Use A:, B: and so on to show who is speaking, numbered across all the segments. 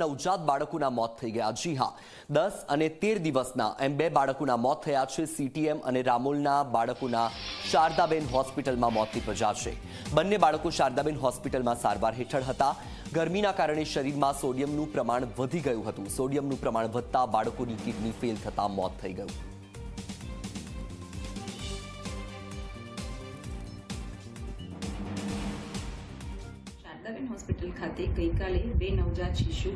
A: નવજાત બાળકોના મોત થઈ ગયા. જી હા, દસ અને તેર દિવસના એમ બે બાળકોના મોત થયા છે. સીટીએમ અને રામોલના બાળકોના શારદાબેન હોસ્પિટલમાં મોત નિપજ્યા છે. બંને બાળકો શારદાબેન હોસ્પિટલમાં સારવાર હેઠળ હતા. ગરમીના કારણે શરીરમાં સોડિયમનું પ્રમાણ વધી ગયું હતું. સોડિયમનું પ્રમાણ વધતા બાળકોની કિડની ફેલ થતા મોત થઈ ગયું.
B: શારદાબેન હોસ્પિટલ ખાતે ગઈકાલે બે નવજાત શિશુ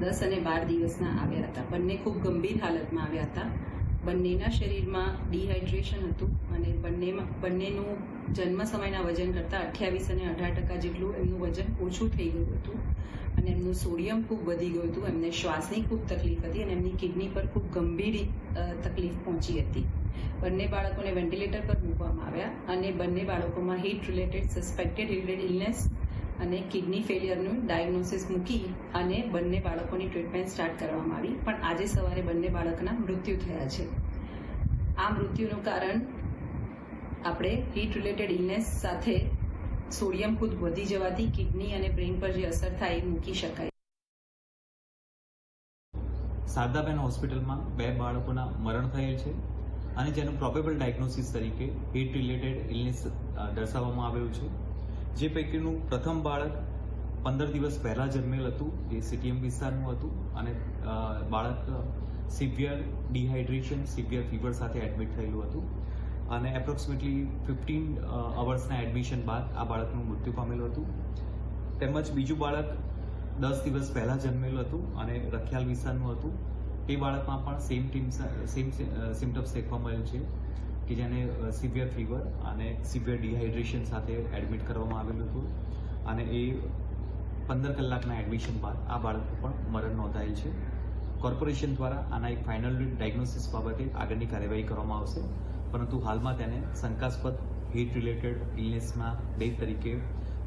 B: દસ અને બાર દિવસના આવ્યા હતા. બંને ખૂબ ગંભીર હાલતમાં આવ્યા હતા. બંનેના શરીરમાં ડિહાઇડ્રેશન હતું અને બંનેમાં, બંનેનું જન્મ સમયના વજન કરતાં અઠ્યાવીસ અને અઢાર ટકા જેટલું એમનું વજન ઓછું થઈ ગયું હતું અને એમનું સોડિયમ ખૂબ વધી ગયું હતું. એમને શ્વાસની ખૂબ તકલીફ હતી અને એમની કિડની પર ખૂબ ગંભીર તકલીફ પહોંચી હતી. બંને બાળકોને વેન્ટિલેટર પર મૂકવામાં આવ્યા અને બંને બાળકોમાં heat related suspected related illness અને કિડની ફેલિયરનું ડાયગ્નોસિસ મૂકી અને બંને બાળકોની ટ્રીટમેન્ટ સ્ટાર્ટ કરવામાં આવી. પણ આજે સવારે બંને બાળકના મૃત્યુ થયા છે. આ મૃત્યુનું કારણ આપણે હીટ રિલેટેડ ઇલનેસ સાથે સોડિયમ ખુદ વધી જવાથી કિડની અને બ્રેઇન પર જે અસર થાય એ મૂકી શકાય.
C: શારદાબેન હોસ્પિટલમાં બે બાળકોના મરણ થયેલ છે અને જેનું પ્રોબેબલ ડાયગ્નોસિસ તરીકે હીટ રિલેટેડ ઇલનેસ દર્શાવવામાં આવેલું છે. જે પૈકીનું પ્રથમ બાળક પંદર દિવસ પહેલા જન્મેલ હતું, એ સીટીએમ વિસ્તારનું હતું અને બાળક સિવિયર ડિહાઇડ્રેશન, સિવિયર ફીવર સાથે એડમિટ થયેલું હતું અને એપ્રોક્સિમેટલી ફિફ્ટીન અવર્સના એડમિશન બાદ આ બાળકનું મૃત્યુ પામેલું હતું. તેમજ બીજું બાળક દસ દિવસ પહેલા જન્મેલું હતું અને રખિયાલ વિસ્તારનું હતું. તે બાળકમાં પણ સેમ ટીમ સેમ સિમ્ટમ્સ દેખવા મળેલ છે. કે જેને સિવિયર ફીવર અને સિવિયર ડિહાઇડ્રેશન સાથે એડમિટ કરવામાં આવેલું હતું. અને એ પંદર કલાકના એડમિશન બાદ આ બાળકનું પણ મરણ નોંધાયેલ છે. કોર્પોરેશન દ્વારા આના એક ફાઇનલ ડાયગ્નોસિસ બાબતે આગળની કાર્યવાહી કરવામાં આવશે. પરંતુ હાલમાં તેને શંકાસ્પદ હીટ રિલેટેડ ઇલનેસના બે તરીકે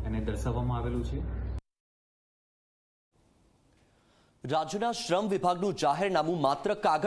C: એને દર્શાવવામાં આવેલું છે.
A: રાજ્યના શ્રમ વિભાગનું જાહેરનામું માત્ર કાગળ